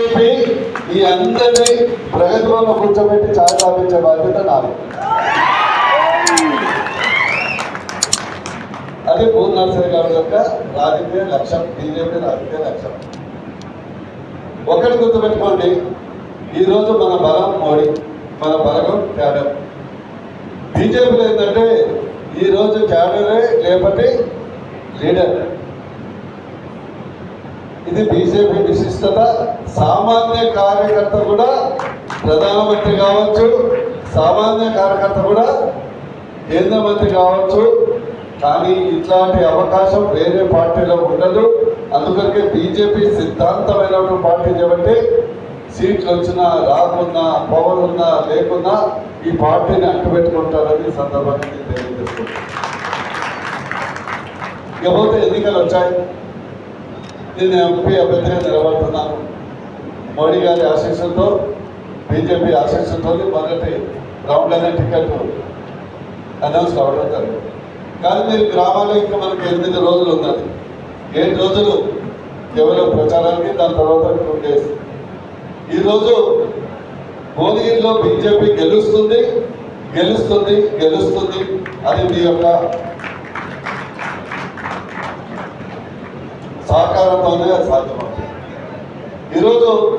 ఈ అందరినీ ప్రగతిలో కూర్చోబెట్టి చాలా సాధించే బాధ్యత నాది. అది భూమి నర్సరీ గారి యొక్క రాజకీయ లక్ష్యం బీజేపీ రాజకీయ లక్ష్యం. ఒకటి గుర్తుపెట్టుకోండి ఈరోజు మన బలం మోడీ మన బలగం క్యాడర్. బీజేపీలో ఏంటంటే ఈరోజు క్యాడరే లేపటి లీడర్. ఇది బీజేపీ విశిష్టత. సామాన్య కార్యకర్త కూడా ప్రధానమంత్రి కావచ్చు. సామాన్య కార్యకర్త కూడా కేంద్ర మంత్రి కావచ్చు. కానీ ఇట్లాంటి అవకాశం వేరే పార్టీలో ఉండదు. అందుకనే బీజేపీ సిద్ధాంతమైనటువంటి పార్టీ కాబట్టి సీట్లు వచ్చినా రాకున్నా పవర్ ఉన్నా లేకున్నా ఈ పార్టీని అంటుపెట్టుకుంటారని ఈ సందర్భంగా తెలియజేసుకుంటాను ఇకపోతే ఎన్నికలు వచ్చాయి. నేను ఎంపీ అభ్యర్థిగా నిలబడుతున్నాను మోడీ గారి ఆశీస్సులతో బీజేపీ ఆశీస్సులతో మొదటి రౌండ్లోనే టికెట్ అనౌన్స్ కావడం జరిగింది. కానీ మీరు గ్రామాల్లో ఇంకా మనకి ఎనిమిది రోజులు ఉన్నది. ఏడు రోజులు కేవలం ప్రచారానికి దాని తర్వాత టూ డేస్. ఈరోజు భువనగిరిలో బీజేపీ గెలుస్తుంది గెలుస్తుంది గెలుస్తుంది అది మీ యొక్క సహకారంతోనే అది సాధ్యమవుతుంది. ఈరోజు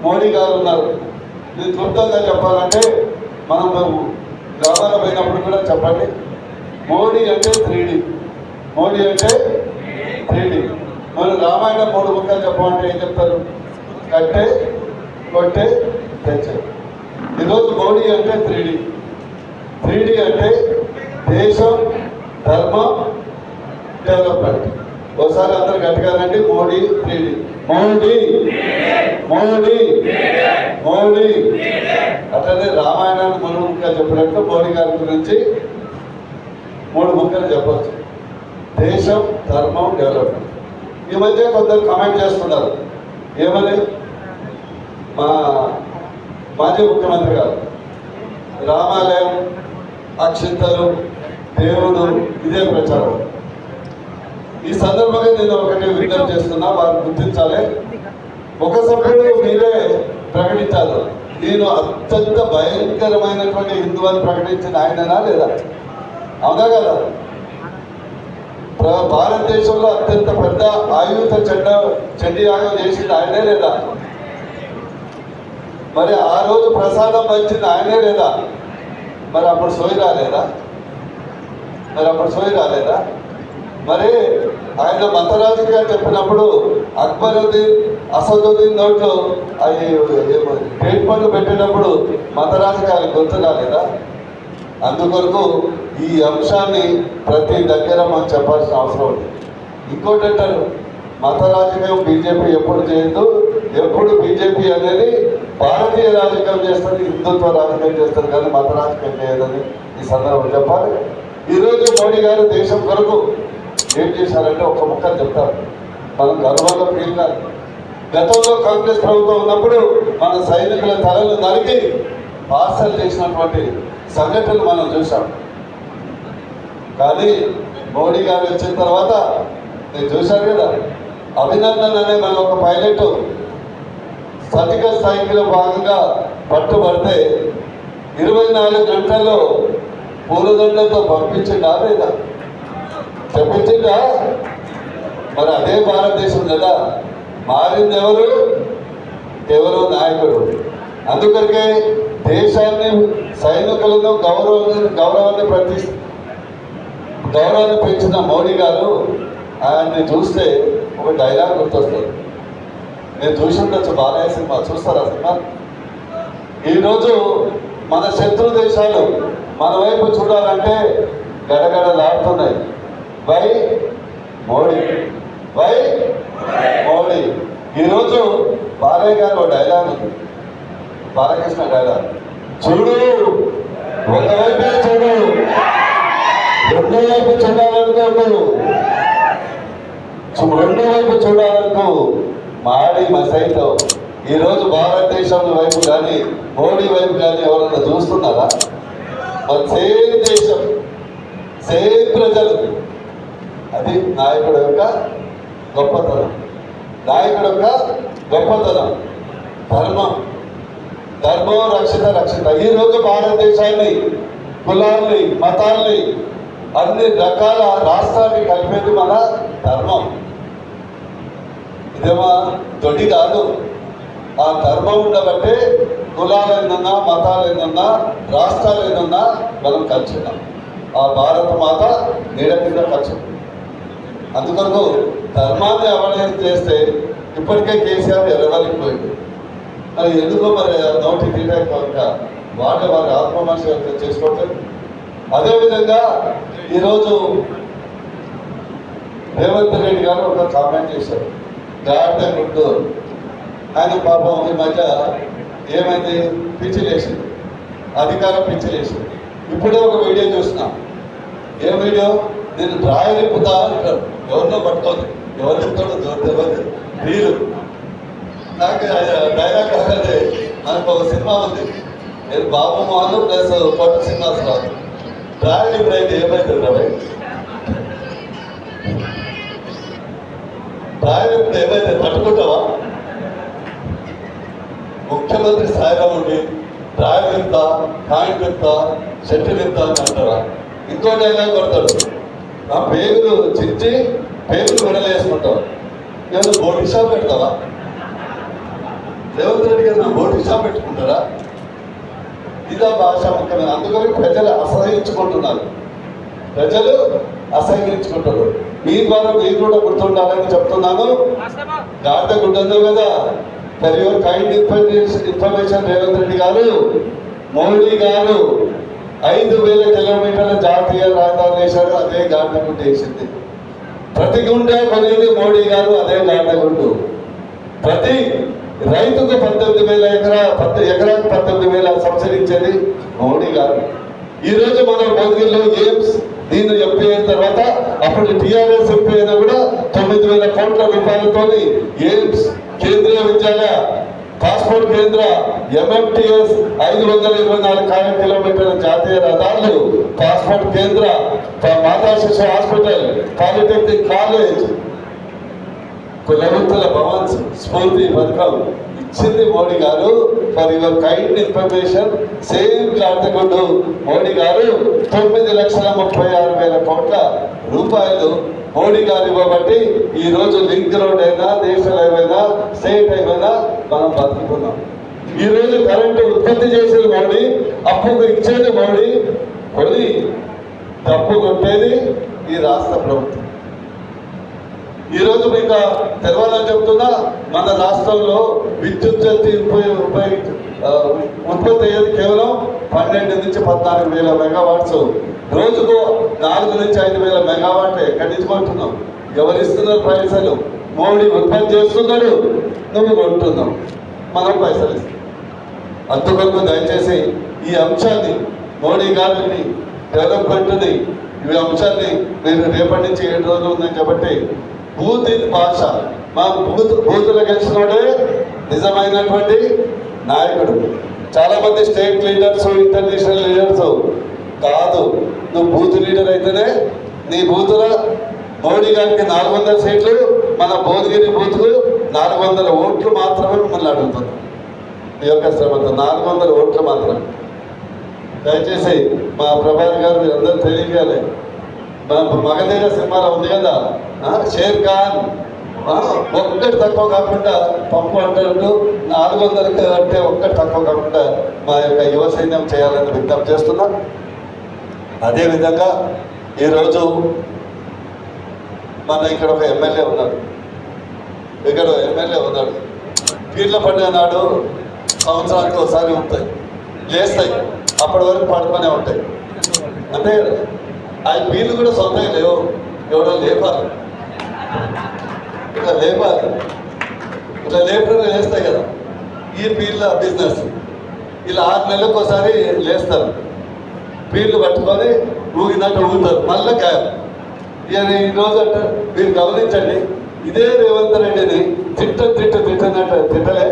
మోడీ గారు ఉన్నారు. నేను క్లుప్తంగా చెప్పాలంటే మనం గ్రామాలకు పోయినప్పుడు కూడా చెప్పండి. మోడీ అంటే త్రీడీ. మోడీ అంటే త్రీడీ. మనం రామాయణం మూడు ముక్కలు చెప్పమంటే ఏం చెప్తారు? కట్టే కొట్టే తెచ్చే ఈరోజు మోడీ అంటే త్రీడీ. త్రీడీ అంటే దేశం ధర్మం డెవలప్మెంట్ ఒకసారి అందరు గట్టిగానండి మోడీ త్రీడీ మోడీ మోడీ మోడీ అట్లనే రామాయణాన్ని మూడు ముక్కలు చెప్పినట్టు మోడీ గారి గురించి మూడు ముక్కలు చెప్పచ్చు. దేశం ధర్మం డెవలప్మెంట్ ఈ మధ్య కొందరు కమెంట్ చేస్తున్నారు. ఏమని? మా మాజీ ముఖ్యమంత్రి గారు. రామాలయం అక్షింతలు దేవుడు ఇదే ప్రచారం. ఈ సందర్భంగా నేను ఒకటి విజ్ఞప్తి చేస్తున్నా వారు గుర్తించాలి. ఒక సభ్యుడు మీరే ప్రకటించారు. నేను అత్యంత భయంకరమైనటువంటి హిందూ అని ప్రకటించిన ఆయననా లేదా? అవునా కదా? భారతదేశంలో అత్యంత పెద్ద ఆయుధ చెడ్డ చెడ్డి యాగం చేసింది ఆయనే లేదా? మరి ఆ రోజు ప్రసాదం పంచింది ఆయనే లేదా? మరి అప్పుడు సోయి రాలేదా? మరి అప్పుడు సోయి రాలేదా? మరి ఆయన మతరాజుగా చెప్పినప్పుడు అక్బరుద్దీన్ అసదుద్దీన్ నోట్లో అవి ట్రీట్మెంట్ పెట్టేటప్పుడు మత మతరాజుగారి గుర్తు రాలేదా అందుకొరకు ఈ అంశాన్ని ప్రతి దగ్గర మనం చెప్పాల్సిన అవసరం ఉంది. ఇంకోటి అంటారు మత రాజకీయం బీజేపీ ఎప్పుడు చేయదు ఎప్పుడు బీజేపీ అనేది భారతీయ రాజకీయం చేస్తుంది హిందుత్వ రాజకీయం చేస్తుంది కానీ మత రాజకీయం చేయదని ఈ సందర్భం చెప్పాలి. ఈరోజు మోడీ గారు దేశం కొరకు ఏం చేశారంటే ఒక ముక్క చెప్తారు. మనం గర్వంగా ఫీల్ కాదు గతంలో కాంగ్రెస్ ప్రభుత్వం ఉన్నప్పుడు మన సైనికుల తలలు నరికి పార్సల్ చేసినటువంటి సంఘటనలు మనం చూసాం కానీ మోడీ గారు వచ్చిన తర్వాత నేను చూశాను కదా అభినందన్ అనే మన ఒక పైలట్. సర్జికల్ స్థాయిలో భాగంగా పట్టుబడితే ఇరవై నాలుగు గంటల్లో పూలదండలతో పంపించిండా లేదా చెప్పించిందా మరి అదే భారతదేశం కదా. మారింది ఎవరు? ఎవరు? నాయకుడు. అందుకరికే దేశాన్ని సైనికులను గౌరవాన్ని గౌరవాన్ని ప్రతి గౌరవాన్ని పెంచిన మోడీ గారు ఆయన్ని చూస్తే ఒక డైలాగ్ గుర్తొస్తుంది. నేను చూసి బాలయ్య సినిమా. చూస్తారా సినిమా? ఈరోజు మన శత్రు దేశాలు మన వైపు చూడాలంటే గడగడలాడుతున్నాయి. వై మోడీ. వై మోడీ. ఈరోజు బాలయ్య గారు ఒక డైలాగ్ ఉంది. బాలకృష్ణ డైలాగ్. చూడు ఒకవైపు చూడు రెండో వైపు చూడాలనుకోడు రెండో వైపు చూడాలనుకో. మాడి మసైతో. ఈరోజు భారతదేశం వైపు కానీ మోడీ వైపు కానీ ఎవరన్నా చూస్తున్నారా? మన సేమ్ దేశం సేమ్ ప్రజలు. అది నాయకుడు యొక్క గొప్పతనం. నాయకుడు యొక్క గొప్పతనం. ధర్మం. ధర్మం రక్షిత రక్షిత. ఈరోజు భారతదేశాన్ని కులాల్ని మతాల్ని అన్ని రకాల రాష్ట్రాన్ని కలిపేది మన ధర్మం. ఇదేమో దొడ్డి కాదు. ఆ ధర్మం ఉండబట్టే కులాలు ఏందన్నా మతాలు ఏందన్నా రాష్ట్రాలు ఏందన్నా మనం కలిసి ఆ భారత మాత నీడ కింద కలిసి అందుకొరకు ధర్మాన్ని అవహేళన చేస్తే ఇప్పటికే కేసీఆర్ ఎర్రవలిపోయింది మరి ఎందుకో మరి నోటి తీయడానికి కనుక వాటి వారి ఆత్మమనిషి చేసుకోవట్లేదు అదేవిధంగా ఈరోజు రేవంత్ రెడ్డి గారు ఒక కామెంట్ చేశారు. జాగ్రత్త గుడ్డు ఆయన పాపం ఈ మధ్య ఏమైంది? పిచ్చి లేచింది. అధికారం పిచ్చి లేచింది. ఇప్పుడే ఒక వీడియో చూసినా. ఏ వీడియో? నేను డ్రాయర్ ఇప్పుతా అంటాడు. ఎవరినో పట్టుకోదు ఎవరు చెప్తాడో దొరకదు రీలు నాకు డైలాగ్ అదే మనకు ఒక సినిమా ఉంది. నేను బాబు మోహన్ ప్లస్ కొత్త శ్రీనివాసరావు డ్రాయర్ ఇప్పుడు అయితే ఏమైతుంది రవి డ్రాయర్ ఇప్పుడు ఏమైతే తట్టుకుంటావా ముఖ్యమంత్రి స్థాయిలో ఉండి డ్రాయర్ ఎంత కాయింట్ ఎంత షెటిల్ ఎంత అని అంటారా? ఇంకో డైలాగ్ కొడతాడు. ఆ పేగులు చించి పేగులు విడలేసుకుంటావు నేను బోటింగ్ షాప్ పెడతావా? రేవంత్ రెడ్డి గారు నా షాప్ పెట్టుకుంటారా? ఇదా భాష ముఖ్యమైన. అందుకని ప్రజలు అసహించుకుంటున్నారు ప్రజలు అసహించుకుంటారు మీ ద్వారా మీరు కూడా గుర్తుండాలని చెప్తున్నాను. జాగ్రత్తగా గుడ్డందో కదా? For your kind information information Revanth Reddy గారు. మోడీ గారు. ఐదు వేల కిలోమీటర్ల జాతీయ రహదారులు వేశారు అదే గాడిద గుడ్డ వేసింది. ప్రతి గుండె కొనేది మోడీ గారు అదే గాడిద గుండు. ప్రతి రైతుకు పద్దెనిమిది వేల ఎకరా పద్ద ఎకరాకు పద్దెనిమిది వేల సబ్సిడీ ఇచ్చేది మోడీ గారు. ఈ రోజు మనం భోగిలో ఎయిమ్స్ దీన్ని ఎంపీ అయిన తర్వాత అప్పుడు టిఆర్ఎస్ ఎంపీ అయినా కూడా తొమ్మిది వేల కోట్ల రూపాయలతో ఎయిమ్స్ కేంద్రీయ విద్యాలయ పాస్పోర్ట్ కేంద్ర ఎంఎంటిఎస్ ఐదు వందల ఇరవై నాలుగు కార్య కిలోమీటర్ల జాతీయ రహదారులు పాస్పోర్ట్ కేంద్ర మాతా శిశు హాస్పిటల్ పాలిటెక్నిక్ కాలేజ్. కులవృత్తుల భవన్ స్ఫూర్తి పథకం ఇచ్చింది మోడీ గారు. For your kind information same కాటగుండు Modi గారు. తొమ్మిది లక్షల ముప్పై ఆరు వేల కోట్ల రూపాయలు మోడీ గారు ఇవ్వబట్టి ఈ రోజు లింక్ రోడ్ అయినా నేషనల్ హైవేనా స్టేట్ హైవేనా మనం బతుకుతున్నాం ఈ రోజు కరెంటు ఉత్పత్తి చేసేది మోడీ అప్పుకు ఇచ్చేది మోడీ కొని తప్పు కొట్టేది ఈ రాష్ట్ర ప్రభుత్వం. ఈ రోజు మీకు తెలవాలని చెప్తున్నా మన రాష్ట్రంలో విద్యుత్ శక్తి ఉపయోగ ఉపయోగి ఉత్పత్తి అయ్యేది కేవలం పన్నెండు నుంచి పద్నాలుగు వేల మెగావాట్స్. రోజుకు నాలుగు నుంచి ఐదు వేల మెగావాట్లు ఎక్కడి నుంచి కొంటున్నాం? ఎవరిస్తున్నారు పైసలు? మోడీ ఉత్పత్తి చేస్తున్నాడు నువ్వు కొంటున్నావు. మనం పైసలు ఇస్తాం అందుకొరకు దయచేసి ఈ అంశాన్ని మోడీ గారిని డెవలప్మెంట్ని ఈ అంశాన్ని నేను రేపటి నుంచి ఏడు రోజులు ఉందని కాబట్టి బూత్ భాష మా బూత్ బూతులు గెలిచినోడే నిజమైనటువంటి నాయకుడు. చాలా మంది స్టేట్ లీడర్స్ ఇంటర్నేషనల్ లీడర్స్ కాదు నువ్వు బూత్ లీడర్ అయితేనే నీ బూతుల మోడీ గారికి నాలుగు వందల సీట్లు మన భువనగిరి బూత్కు నాలుగు వందల ఓట్లు మాత్రమే మిమ్మల్ని అడుగుతుంది ఈ యొక్క శ్రమతో నాలుగు వందల ఓట్లు మాత్రమే. దయచేసి మా ప్రభాకర్ గారు మీరు అందరూ తెలియజేయాలి. మన మగధీర సినిమాలో ఉంది కదా షేర్ ఖాన్. ఒక్కటి తక్కువ కాకుండా పంపు అంటూ నాలుగు వందలకి అంటే ఒక్కటి తక్కువ కాకుండా మా యొక్క యువ సైన్యం చేయాలని విజ్ఞప్తి చేస్తున్నా. అదేవిధంగా ఈరోజు మన ఇక్కడ ఒక ఎమ్మెల్యే ఉన్నాడు. ఇక్కడ ఎమ్మెల్యే ఉన్నాడు. పీర్ల పండుగ నాడు సంవత్సరానికి ఒకసారి ఉంటాయి. లేస్తాయి. అప్పటి వరకు పడుతూనే ఉంటాయి. అంటే ఆ పీర్లు కూడా సొంతంగా లేవు. ఎవడో లేపాలి. ఇట్లా లేపాలి. ఇట్లా లేపడం లేస్తాయి కదా. ఈ పీర్ల బిజినెస్. ఇలా ఆరు నెలలకు ఒకసారి లేస్తారు. పీర్లు పట్టుకొని ఊగినాక ఊగుతారు. మళ్ళీ గాయం ఇక ఈ రోజు అంటే మీరు గమనించండి ఇదే రేవంత్ రెడ్డిని తిట్ట తిట్ట తిట్టనట్టు తిట్టలే.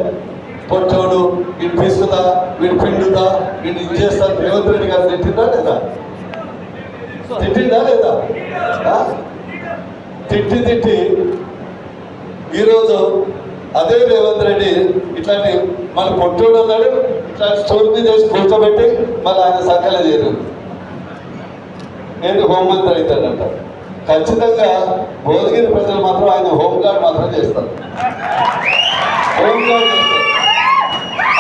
పొట్టోడు వీడు పీసుదా వీడు పిండుదా వీడు ఇది చేస్తా రేవంత్ రెడ్డి గారు తిట్టిందా లేదా? తిట్టిందా లేదా? తిట్టి తిట్టి ఈరోజు అదే రేవంత్ రెడ్డి ఇట్లాంటి మన పొట్టోడు అన్నాడు ఇట్లాంటి స్టోర్ మీద వేసి కూర్చోబెట్టి మళ్ళీ ఆయన సంకలన చేయరు నేను హోంమంత్రి అవుతాడంట ఖచ్చితంగా భోజగిరి ప్రజలు మాత్రం ఆయన హోంగార్డ్ మాత్రం చేస్తారు. హోంగార్డ్ చేస్తారు.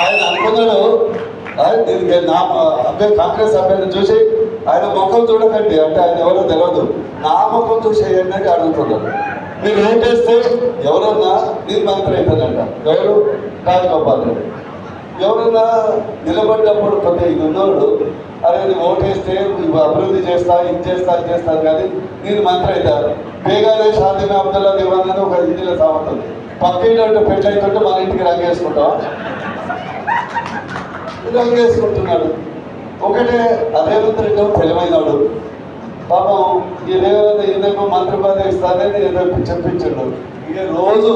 ఆయన అనుకున్నాడు. ఆయన దీనికి నా అభ్యర్థి కాంగ్రెస్ అభ్యర్థిని చూసి ఆయన ముఖం చూడకండి. అంటే ఆయన ఎవరో తెలియదు నా ముఖం చూసి ఏంటంటే అడుగుతున్నారు అడుగుతున్నాడు. మీరు చేస్తే? ఎవరన్నా నీరు మంత్రి అవుతానంట ఎవరు? రాజగోపాల్ రెడ్డి. ఎవరన్నా నిలబడినప్పుడు కొంత ఇది ఉన్నవాడు అదే ఓటేస్తే అభివృద్ధి చేస్తా ఇది చేస్తా ఇది చేస్తాను కానీ నేను మంత్రి అవుతారు బేగానే షాదీన అబ్దుల్లా దివాన్ అని ఒక హిందీలో సాగుతుంది. పక్కింటి పెళ్ళి అవుతుంటే మన ఇంటికి రంగేసుకుంటాం రంగేసుకుంటున్నాడు. ఒకటే రేవంత్ రెడ్డి తెలివైనవాడు పాపం ఈ రేవంత్ ఈయనకు మంత్రి పదవి ఇస్తానని ఏదో చెప్పించాడు ఇక రోజు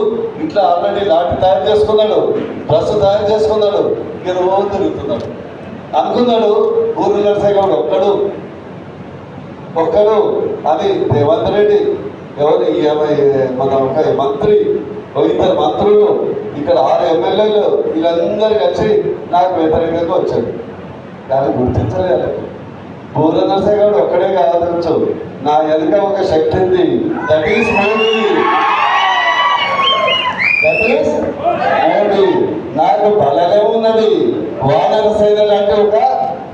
ఇట్లా ఆల్రెడీ లాఠీ తయారు చేసుకున్నాడు. డ్రెస్ తయారు చేసుకున్నాడు. ఇక రోజు తిరుగుతున్నాడు. అనుకున్నాడు ఊరు నరసేగౌడ్ ఒక్కడు. ఒక్కడు అని రేవంత్ రెడ్డి. ఎవరు మన ఒక మంత్రి ఇద్దరు మంత్రులు ఇక్కడ ఆరు ఎమ్మెల్యేలు వీళ్ళందరూ కలిసి నాకు వ్యతిరేకంగా వచ్చారు. దాన్ని గుర్తించలేదు. పూర్ణ నరసేగౌడ్ ఒక్కడే కాదనొచ్చు. నా వెనుక ఒక శక్తి ఉంది. That is Modi that is Modi నాకు బలమే ఉన్నది. వానర సేన లాంటి ఒక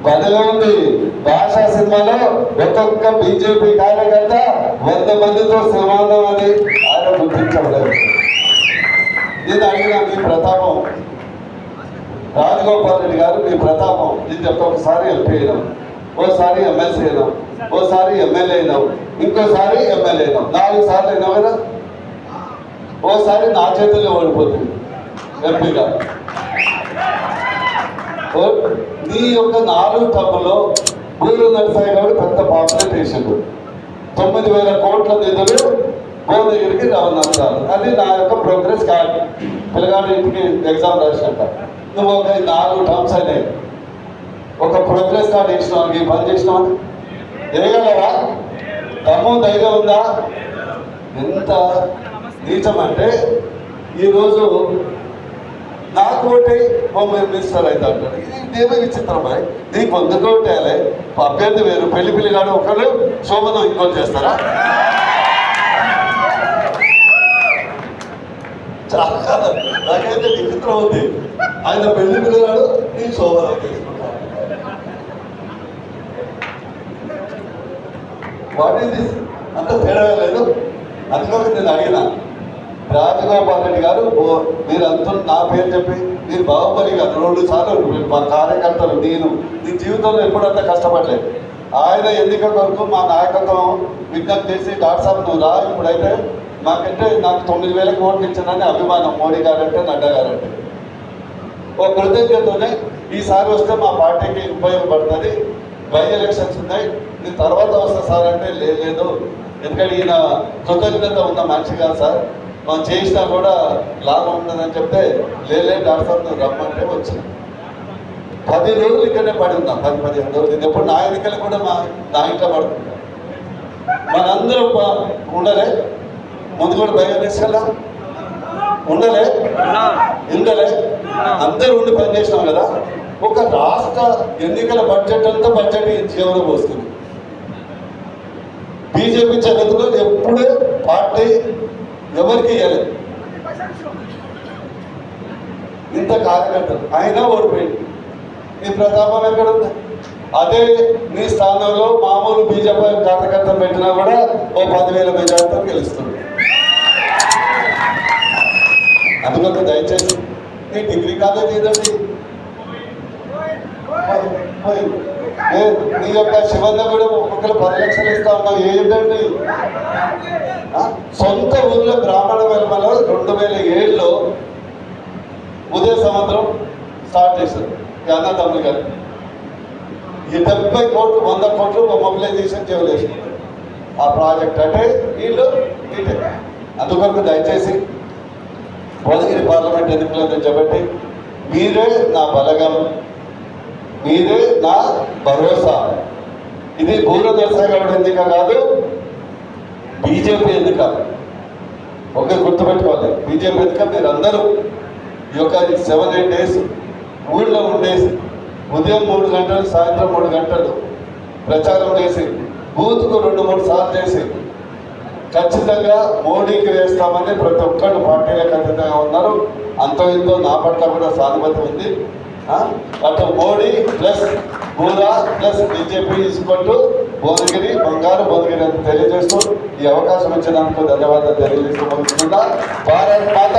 బలగా ఉంది. భాషా సినిమాలో ఒక్కొక్క బీజేపీ కార్యకర్త వంద మందితో సమానం అని ఆయన గుర్తించబడలేదు. నేను అడిగిన మీ ప్రతాపం. రాజగోపాల్ రెడ్డి గారు మీ ప్రతాపం. నేను చెప్తా ఒకసారి ఎంపీ అయినాం. ఓసారి ఎమ్మెల్సీ అయినాం. ఓసారి ఎమ్మెల్యే అయినాం. ఇంకోసారి ఎమ్మెల్యే అయినాం. నాలుగు సార్లు అయినా కదా? ఓసారి నా చేతుల్లో ఓడిపోతుంది. ఎంపీగా నీ యొక్క నాలుగు టబ్బులో బూరు నరసాయి గారు పెద్ద పాపులేట్ చేసిండు తొమ్మిది వేల కోట్ల నిధులు భువనగిరికి రవాణాలు అది నా యొక్క ప్రోగ్రెస్ కార్డ్ పిల్లగాడు ఇంటికి ఎగ్జామ్ రాసినట్ట. నువ్వు ఒక నాలుగు టర్మ్స్ అయినాయి ఒక ప్రోగ్రెస్ కార్డ్ ఇచ్చిన వాళ్ళకి పని చేసినావు? వేయగలవా దమ్ము ధైర్యం ఉందా? ఎంత నీచం అంటే ఈరోజు నాకు ఓటే బొమ్మ మినిస్టర్ అయితే అంటాడు. ఇది ఇదేమో విచిత్రం మరి నీకు వందకు ఓటేయాలి అభ్యర్థి వేరు పెళ్ళి పిల్లిగాడు ఒకరు శోభనం ఇంకోటి చేస్తారా? చాలా నాకైతే విచిత్రం ఉంది. ఆయన పెళ్ళి పిల్లగాడు నీ శోభన వాట్ ఈస్ దిస్ అంత తేడా లేదు. అందులో నేను అడిగినా. రాజగోపాల్ రెడ్డి గారు ఓ- మీరు అంతా నా పేరు చెప్పి మీరు బాహుబలి గారు రెండు సార్లు మా కార్యకర్తలు నేను నీ జీవితంలో ఎప్పుడంత కష్టపడలేదు. ఆయన ఎన్నిక కొరకు మా నాయకత్వం విజ్ఞప్తి చేసి డాక్టర్ సాబ్ నువ్వు రా ఇప్పుడైతే. నాకంటే నాకు తొమ్మిది వేల కోట్లు ఇచ్చానని అభిమానం మోడీ గారంటే నడ్డా గారంటే. ఓ కృతజ్ఞతనే ఈసారి వస్తే మా పార్టీకి ఉపయోగపడుతుంది. బై ఎలక్షన్స్ ఉన్నాయి. నేను తర్వాత వస్తా సార్ అంటే లేదు. ఎందుకంటే ఈయన కృతజ్ఞత ఉన్న మనిషి కాదు సార్. మనం చేసినా కూడా లాభం ఉంటుందని చెప్తే లేలే డాక్టర్ రమ్మంటే వచ్చిన పది రోజులు ఇక్కడే పడి ఉన్నాం. పది పదిహేను రోజులు. ఇది ఎప్పుడు నా ఎన్నికలు కూడా మా నా ఇంట్లో పడుతుంటాం మనందరూ ఉండలే. ముందు కూడా భయం వేసుకెళ్ళా ఉండలే? ఉండలే. అందరూ ఉండి పనిచేసినాం కదా. ఒక రాష్ట్ర ఎన్నికల బడ్జెట్ అంతా బడ్జెట్ జీవనం వస్తుంది బీజేపీ జగత్తులో ఎప్పుడే పార్టీ ఎవరికి ఇవ్వలేదు ఇంత కార్యకర్తలు అయినా ఓడిపోయింది. నీ ప్రతాపం ఎక్కడ ఉంది? అదే నీ స్థానంలో మామూలు బీజేపీ కార్యకర్తలు పెట్టినా కూడా ఓ పదివేల మెజార్టీతో గెలుస్తుంది. అందుకొక దయచేసి నీ డిగ్రీ కాలేజ్ ఏదండి? నీ యొక్క శివన్న కూడా ఒక్కొక్కరు పది లక్షలు ఇస్తా ఉన్నావు ఏంటండి? సొంత ఊర్లో బ్రాహ్మణ వెల్మలో రెండు వేల ఏడులో ఉదయ సంవత్సరం స్టార్ట్ చేశారు. ఈ అన్నదమ్ములు గారు. ఈ డెబ్బై కోట్లు వంద కోట్లు మొబిలైజేషన్ చేయలేసుకున్నారు ఆ ప్రాజెక్ట్ అంటే వీళ్ళు వీటే. అందుకొరకు దయచేసి భువనగిరి పార్లమెంట్ ఎన్నికలు చెప్పండి మీరే నా బలగం. నీదే నా భరోసా. ఇది బూర ఎందుక ఎన్నిక కాదు? బీజేపీ ఎన్నిక ఒక గుర్తుపెట్టుకోవాలి. బీజేపీ ఎదుక? మీరు అందరూ ఈ యొక్క సెవెన్ ఎయిట్ డేస్ ఊళ్ళో ఉండేసి ఉదయం మూడు గంటలు సాయంత్రం మూడు గంటలు ప్రచారం చేసి బూత్కు రెండు మూడు సార్లు చేసి ఖచ్చితంగా మోడీకి వేస్తామని ప్రతి ఒక్కరు పార్టీలకు ఖచ్చితంగా ఉన్నారు. అంతో ఇంతో నా పట్ల కూడా సానుభూతి ఉంది. అటు Modi plus Boora plus BJP తీసుకుంటూ భువనగిరి బంగారు భువనగిరి అని తెలియజేస్తూ ఈ అవకాశం ఇచ్చినందుకు ధన్యవాదాలు తెలియజేస్తూ భారత్ మాత